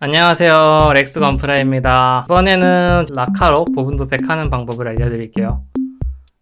안녕하세요. 렉스 건프라입니다. 이번에는 라카로 부분 도색하는 방법을 알려드릴게요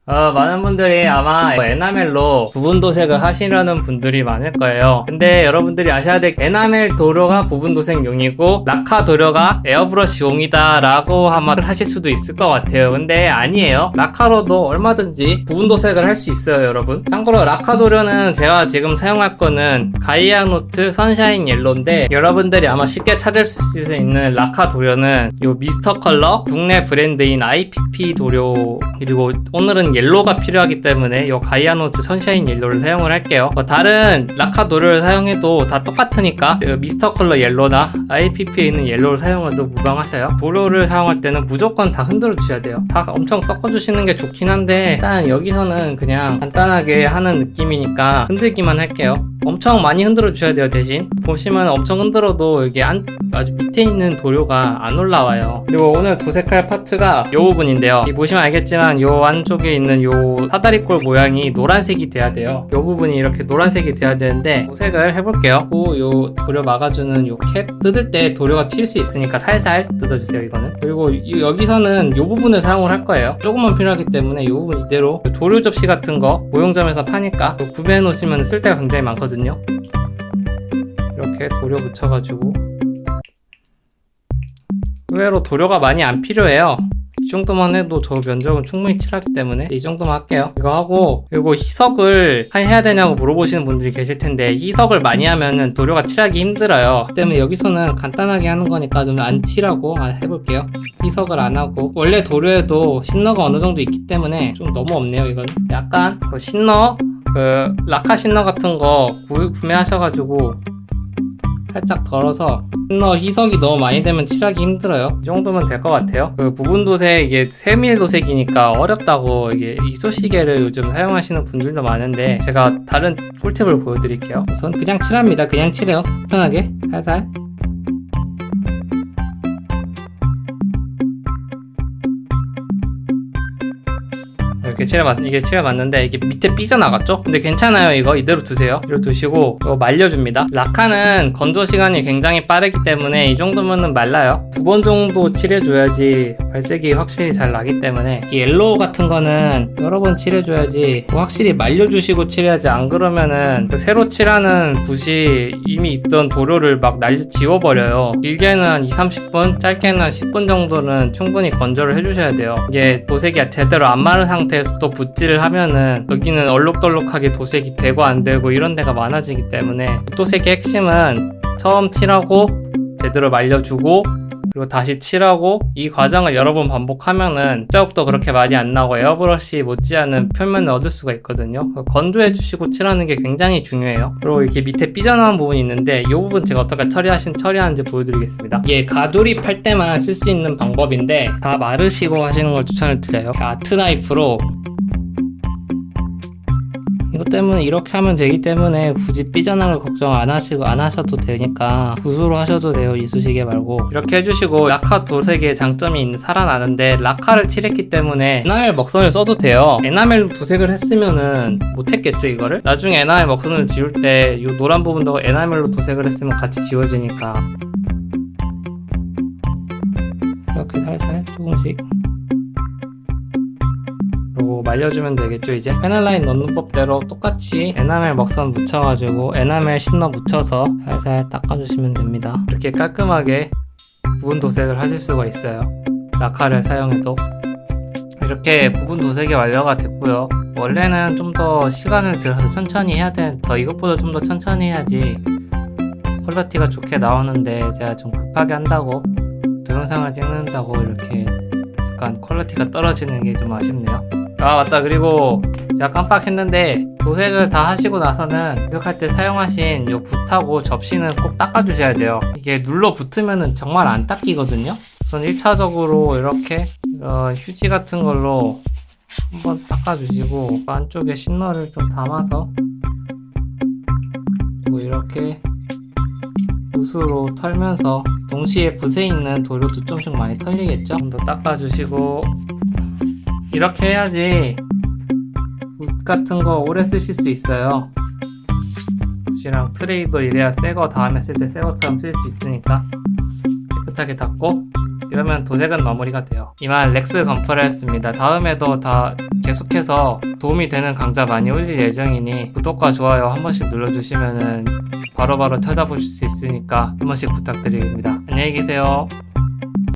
어, 많은 분들이 아마 에나멜로 부분 도색을 하시려는 분들이 많을 거예요. 근데 여러분들이 아셔야 될 에나멜 도료가 부분 도색용이고 라카 도료가 에어브러쉬용이다 라고 아마 하실 수도 있을 것 같아요. 근데 아니에요. 라카로도 얼마든지 부분 도색을 할 수 있어요, 여러분. 참고로 라카 도료는 제가 지금 사용할 거는 가이아 노트 선샤인 옐로인데 여러분들이 아마 쉽게 찾을 수 있는 라카 도료는 요 미스터 컬러 국내 브랜드인 IPP 도료 그리고 오늘은 옐로가 필요하기 때문에 이 가이아노츠 선샤인 옐로를 사용을 할게요. 뭐 다른 라카 도료를 사용해도 다 똑같으니까 그 미스터 컬러 옐로나 IPP에 있는 옐로를 사용해도 무방하셔요. 도료를 사용할 때는 무조건 다 흔들어 주셔야 돼요. 다 엄청 섞어주시는 게 좋긴 한데 일단 여기서는 그냥 간단하게 하는 느낌이니까 흔들기만 할게요. 엄청 많이 흔들어 주셔야 돼요 대신. 보시면 엄청 흔들어도 이게 안, 아주 밑에 있는 도료가 안 올라와요. 그리고 오늘 도색할 파트가 이 부분인데요. 이 보시면 알겠지만 요 안쪽에 있는 요 사다리꼴 모양이 노란색이 돼야 돼요. 이 부분이 이렇게 노란색이 돼야 되는데 도색을 해볼게요. 그요 도료 막아주는 요캡 뜯을 때 도료가 튈 수 있으니까 살살 뜯어주세요 이거는. 그리고 이- 여기서는 요 부분을 사용을 할 거예요. 조금만 필요하기 때문에 이 부분 이대로 도료 접시 같은 거 모형점에서 파니까 구매해 놓으시면 쓸 때가 굉장히 많거든요 이렇게 도료 묻혀가지고. 의외로 도료가 많이 안 필요해요. 이 정도만 해도 저 면적은 충분히 칠하기 때문에 이 정도만 할게요. 이거 하고 그리고 희석을 해야 되냐고 물어보시는 분들이 계실 텐데 희석을 많이 하면은 도료가 칠하기 힘들어요. 그 때문에 여기서는 간단하게 하는 거니까 좀 안 칠하고 아, 해볼게요. 희석을 안 하고. 원래 도료에도 신너가 어느 정도 있기 때문에 좀 너무 없네요 이건 약간 그 신너 그 라카 신너 같은 거 구, 구매하셔가지고 살짝 덜어서 신너 희석이 너무 많이 되면 칠하기 힘들어요. 이 정도면 될 것 같아요. 그 부분 도색 이게 세밀 도색이니까 어렵다고 이게 이소시계를 요즘 사용하시는 분들도 많은데 제가 다른 꿀팁을 보여드릴게요. 우선 그냥 칠합니다. 그냥 칠해요. 속편하게 살살. 이렇게 칠해봤, 이게 칠해봤는데 이게 밑에 삐져나갔죠? 근데 괜찮아요. 이거 이대로 두세요. 이대로 두시고 이거 말려줍니다. 라카는 건조 시간이 굉장히 빠르기 때문에 이 정도면은 말라요. 두 번 정도 칠해줘야지 발색이 확실히 잘 나기 때문에 이 옐로우 같은 거는 여러 번 칠해줘야지 확실히 말려주시고 칠해야지. 안 그러면은 그 새로 칠하는 붓이 이미 있던 도료를 막 날려 지워버려요. 길게는 한 2, 30분 짧게는 한 10분 정도는 충분히 건조를 해주셔야 돼요. 이게 도색이 제대로 안 마른 상태에서 또 붓질을 하면은 여기는 얼룩덜룩하게 도색이 되고 안 되고 이런 데가 많아지기 때문에 도색의 핵심은 처음 칠하고 제대로 말려주고 그리고 다시 칠하고 이 과정을 여러 번 반복하면은 자국도 그렇게 많이 안 나고 에어브러쉬 못지않은 표면을 얻을 수가 있거든요. 건조해 주시고 칠하는 게 굉장히 중요해요. 그리고 이렇게 밑에 삐져나온 부분이 있는데 이 부분 제가 어떻게 처리하신 처리하는지 보여드리겠습니다. 이게 가조립할 때만 쓸 수 있는 방법인데 다 마르시고 하시는 걸 추천을 드려요. 아트 나이프로 이것 때문에 이렇게 하면 되기 때문에 굳이 삐져나갈 걱정 안 하시고 안 하셔도 되니까 붓으로 하셔도 돼요 이쑤시개 말고. 이렇게 해주시고 라카 도색의 장점이 살아나는데 라카를 칠했기 때문에 에나멜 먹선을 써도 돼요. 에나멜로 도색을 했으면은 못했겠죠 이거를? 나중에 에나멜 먹선을 지울 때 이 노란 부분도 에나멜로 도색을 했으면 같이 지워지니까. 이렇게 살살 조금씩 말려주면 되겠죠. 이제 페널라인 넣는 법대로 똑같이 에나멜 먹선 묻혀가지고 에나멜 신너 묻혀서 살살 닦아주시면 됩니다. 이렇게 깔끔하게 부분 도색을 하실 수가 있어요. 라카를 사용해도. 이렇게 부분 도색이 완료가 됐고요. 원래는 좀 더 시간을 들여서 천천히 해야 돼. 더 이것보다 좀 더 천천히 해야지 퀄리티가 좋게 나오는데 제가 좀 급하게 한다고 동영상을 찍는다고 이렇게 약간 퀄리티가 떨어지는 게 좀 아쉽네요 아 맞다. 그리고 제가 깜빡했는데 도색을 다 하시고 나서는 도색할 때 사용하신 요 붓하고 접시는 꼭 닦아주셔야 돼요. 이게 눌러 붙으면은 정말 안 닦이거든요. 우선 1차적으로 이렇게 이런 휴지 같은 걸로 한번 닦아주시고 안쪽에 신너를 좀 담아서 그리고 이렇게 붓으로 털면서 동시에 붓에 있는 도료도 좀씩 많이 털리겠죠? 좀 더 닦아주시고 이렇게 해야지 붓 같은 거 오래 쓰실 수 있어요. 붓이랑 트레이도 이래야 새 거 다음에 쓸 때 새 것처럼 쓸 수 있으니까 비슷하게 닫고 이러면 도색은 마무리가 돼요. 이만 렉스 건프라였습니다. 다음에도 다 계속해서 도움이 되는 강좌 많이 올릴 예정이니 구독과 좋아요 한 번씩 눌러주시면은 바로바로 찾아보실 수 있으니까 한 번씩 부탁드립니다. 안녕히 계세요.